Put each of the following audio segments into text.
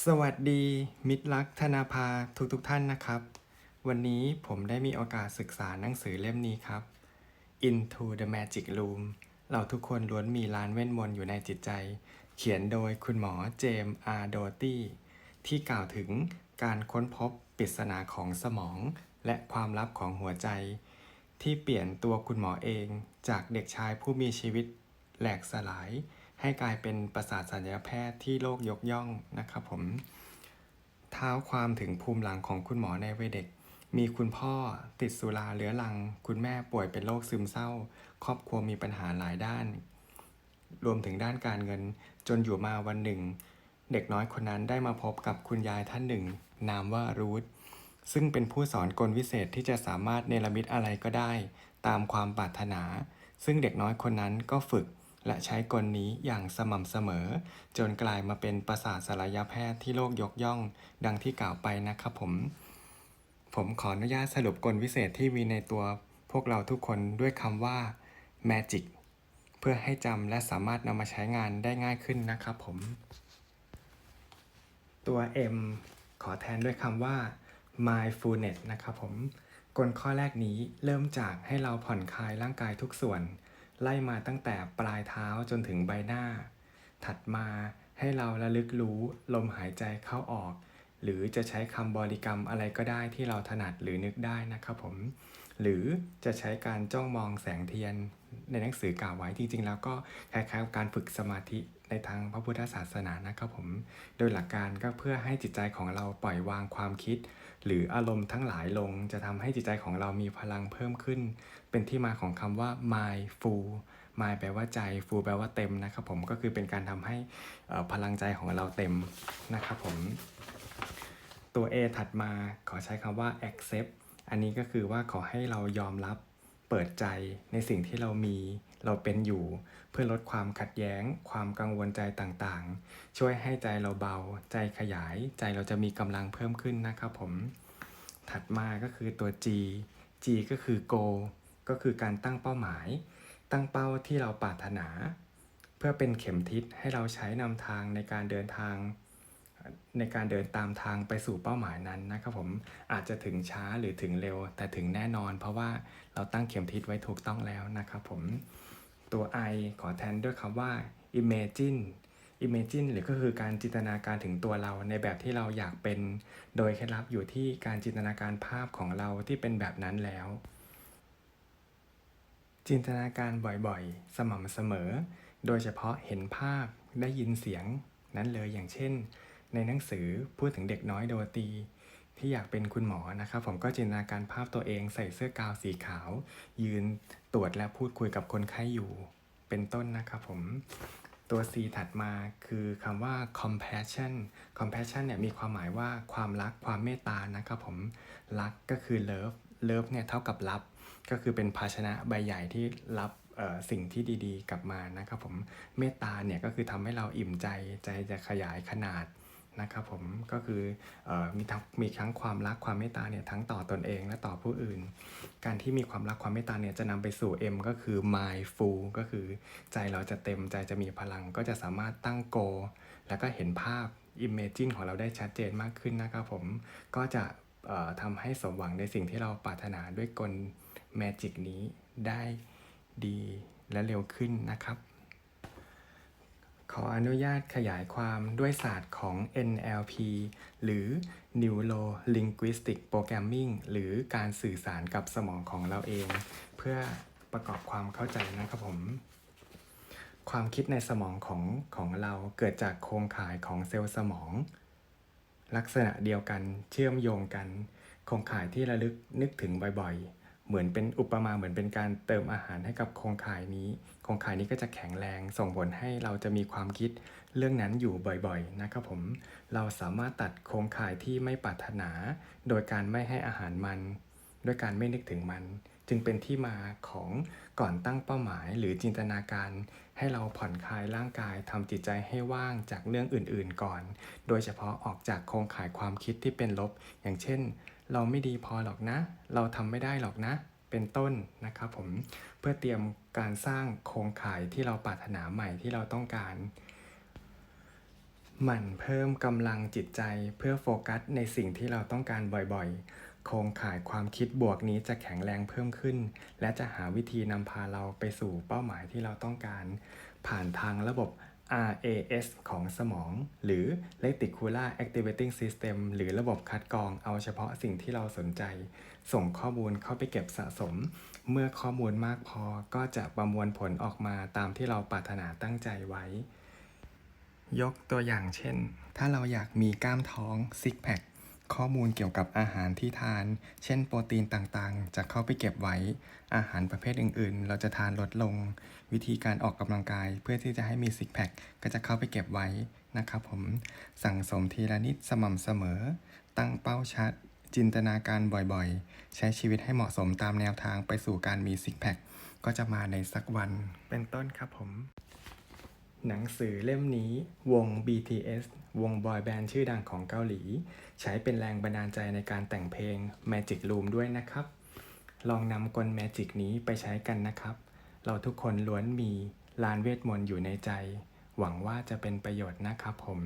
สวัสดี มิตรรักธนาภาทุกทุกท่านนะครับ วันนี้ผมได้มีโอกาสศึกษาหนังสือเล่มนี้ครับ Into the Magic Room เราทุกคนล้วนมีล้านเว้นมนต์อยู่ในจิตใจ เขียนโดยคุณหมอเจมส์อาร์โดตี้ที่กล่าวถึงการค้นพบปริศนาของสมอง และความลับของหัวใจ ที่เปลี่ยนตัวคุณหมอเองจากเด็กชายผู้มีชีวิตแหลกสลาย ให้กลายเป็นประสาทสัญญาแพทย์ที่โลกยกย่องนะครับผมเท้าความถึงภูมิหลังของคุณหมอในวัยเด็ก มีคุณพ่อติดสุราเรื้อรัง คุณแม่ป่วยเป็นโรคซึมเศร้า ครอบครัวมีปัญหาหลายด้าน รวมถึงด้านการเงิน จนอยู่มาวันหนึ่ง เด็กน้อยคนนั้นได้มาพบกับคุณยายท่านหนึ่ง นามว่ารูทซึ่งเป็นผู้สอนกลวิเศษที่จะสามารถเนรมิตอะไรก็ได้ ตามความปรารถนา ซึ่งเด็กน้อยคนนั้นก็ฝึก และใช้กลนี้อย่างสม่ำเสมอ จนกลายมาเป็นประสาทศัลยแพทย์ที่โลกยกย่อง ดังที่กล่าวไปนะครับผม ผมขออนุญาตสรุปกลวิเศษที่มีในตัว พวกเราทุกคนด้วยคำว่า Magic เพื่อให้จำและสามารถนำมาใช้งานได้ง่ายขึ้นนะครับผม ตัว M ขอแทนด้วยคำว่า mindfulness นะครับผม กลข้อแรกนี้เริ่มจากให้เราผ่อนคลายร่างกายทุกส่วน ไล่มาตั้งแต่ปลายเท้าจนถึงใบหน้า ถัดมาให้เราระลึกรู้ลมหายใจเข้าออก หรือจะใช้คำบริกรรมอะไรก็ได้ที่เราถนัดหรือนึกได้นะครับผม หรือจะใช้การจ้องมองแสงเทียน ในหนังสือกล่าวไว้จริง ๆ แล้วก็คล้ายๆการฝึกสมาธิในทางพระพุทธศาสนานะครับผม โดยหลักการก็เพื่อให้จิตใจของเราปล่อยวางความคิด หรืออารมณ์ทั้งหลายลง จะทำให้จิตใจของเรามีพลังเพิ่มขึ้น เป็นที่มาของคำว่า mindful mind แปลว่าใจ full แปลว่าเต็มนะครับผมก็คือเป็นการทำให้พลังใจของเราเต็มนะครับผม ตัว A ถัดมาขอใช้คำว่า accept อันนี้ก็คือว่าขอให้เรายอมรับ เปิดใจในสิ่งที่เรามี เราเป็นอยู่ เพื่อลดความขัดแย้ง ความกังวลใจต่างๆ ช่วยให้ใจเราเบา ใจขยาย ใจเราจะมีกำลังเพิ่มขึ้นนะครับผม ถัดมาก็คือตัว G G ก็คือ go ก็คือการตั้งเป้าหมาย ตั้งเป้าที่เราปรารถนา เพื่อเป็นเข็มทิศให้เราใช้นำทางในการเดินทาง ในการเดินตามทางไปสู่เป้าหมายนั้นนะครับผมอาจจะถึงช้าหรือถึงเร็ว แต่ถึงแน่นอน เพราะว่าเราตั้งเข็มทิศไว้ถูกต้องแล้วนะครับผมตัว I ขอแทนด้วยคำว่า imagine imagine หรือก็คือการจินตนาการถึงตัวเราในแบบที่เราอยากเป็น โดยเคล็ดลับอยู่ที่การจินตนาการภาพของเราที่เป็นแบบนั้นแล้ว จินตนาการบ่อยๆ สม่ำเสมอ โดยเฉพาะเห็นภาพได้ยินเสียงนั้นเลยอย่างเช่น ในหนังสือพูดถึงเด็กน้อยโดตี ที่อยากเป็นคุณหมอนะครับ ผมก็จินตนาการภาพตัวเองใส่เสื้อกาวสีขาว ยืนตรวจและพูดคุยกับคนไข้อยู่ เป็นต้นนะครับผมตัว C ถัดมาคือคำว่า compassion compassion เนี่ยมีความหมายว่าความรักความเมตตานะครับผมรักก็คือ love love เนี่ยเท่ากับรับ ก็คือเป็นภาชนะใบใหญ่ที่รับสิ่งที่ดีๆ กลับมานะครับผมเมตตาเนี่ยก็คือทำให้เราอิ่มใจใจจะขยายขนาด นะครับผมก็คืออมีทั้งมีทั้งความรักความเมตตาเนี่ยทั้งต่อตนเองและต่อผู้อื่น การที่มีความรักความเมตตาเนี่ยจะนำไปสู่ M ก็คือ mindful ก็คือใจเราจะเต็มใจจะมีพลังก็จะสามารถตั้งโก แล้วก็เห็นภาพ imagine ของเราได้ชัดเจนมากขึ้นนะครับผมก็จะทำให้สมหวังในสิ่งที่เราปรารถนาด้วยกล Magic นี้ได้ดีและเร็วขึ้นนะครับ ขออนุญาตขยายความด้วยศาสตร์ของ NLP หรือ Neuro Linguistic Programming หรือการสื่อสารกับสมองของเราเอง เพื่อประกอบความเข้าใจนะครับผม ความคิดในสมองของของเราเกิดจากโครงข่ายของเซลล์สมอง ลักษณะเดียวกันเชื่อมโยงกัน โครงข่ายที่ระลึกนึกถึงบ่อยๆ เหมือนเป็นอุปมาเหมือนเป็นการเติมอาหารให้กับโครงข่ายนี้ โครงข่ายนี้ก็จะแข็งแรงส่งผลให้เราจะมีความคิดเรื่องนั้นอยู่บ่อยๆนะครับผม เราสามารถตัดโครงข่ายที่ไม่ปรารถนา โดยการไม่ให้อาหารมัน ด้วยการไม่นึกถึงมัน จึงเป็นที่มาของก่อนตั้งเป้าหมายหรือจินตนาการ ให้เราผ่อนคลายร่างกายทำจิตใจให้ว่างจากเรื่องอื่นๆก่อน โดยเฉพาะออกจากโครงข่ายความคิดที่เป็นลบ อย่างเช่น เราไม่ดีพอหรอกนะ เราทำไม่ได้หรอกนะ เป็นต้นนะครับผมเพื่อเตรียมการสร้างโครงข่ายที่เราปรารถนาใหม่ที่เราต้องการหมั่นเพิ่มกำลังจิตใจเพื่อโฟกัสในสิ่งที่เราต้องการบ่อยๆ โครงข่ายความคิดบวกนี้จะแข็งแรงเพิ่มขึ้น และจะหาวิธีนำพาเราไปสู่เป้าหมายที่เราต้องการ ผ่านทางระบบ RAS ของสมอง หรือ Reticular Activating System หรือระบบคัดกรองเอาเฉพาะสิ่งที่เราสนใจ ส่งข้อมูลเข้าไปเก็บสะสม เมื่อข้อมูลมากพอก็จะประมวลผลออกมาตามที่เราปรารถนาตั้งใจไว้ ยกตัวอย่างเช่น ถ้าเราอยากมีกล้ามท้องซิกแพค ข้อมูลเกี่ยวกับอาหารที่ทาน เช่นโปรตีนต่างๆ จะเข้าไปเก็บไว้ อาหารประเภทอื่นๆ เราจะทานลดลง วิธีการออกกำลังกายเพื่อที่จะให้มีซิกแพคก็จะเข้าไปเก็บไว้นะครับผม สั่งสมทีละนิดสม่ำเสมอ ตั้งเป้าชัด จินตนาการบ่อยๆ ใช้ชีวิตให้เหมาะสมตามแนวทางไปสู่การมีซิกแพคก็จะมาในสักวันเป็นต้นครับผม หนังสือเล่มนี้วง BTS วงบอยแบนด์ชื่อดังของเกาหลี ใช้เป็นแรงบันดาลใจในการแต่งเพลง Magic Room ด้วยนะครับ ลองนำกล Magic นี้ไปใช้กันนะครับ เราทุกคนล้วนมีลานเวทมนต์อยู่ในใจ หวังว่าจะเป็นประโยชน์นะครับผม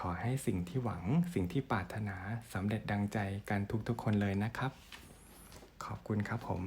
ขอให้สิ่งที่หวังสิ่งที่ปรารถนาสำเร็จดังใจกันทุกๆคนเลยนะครับ ขอบคุณครับผม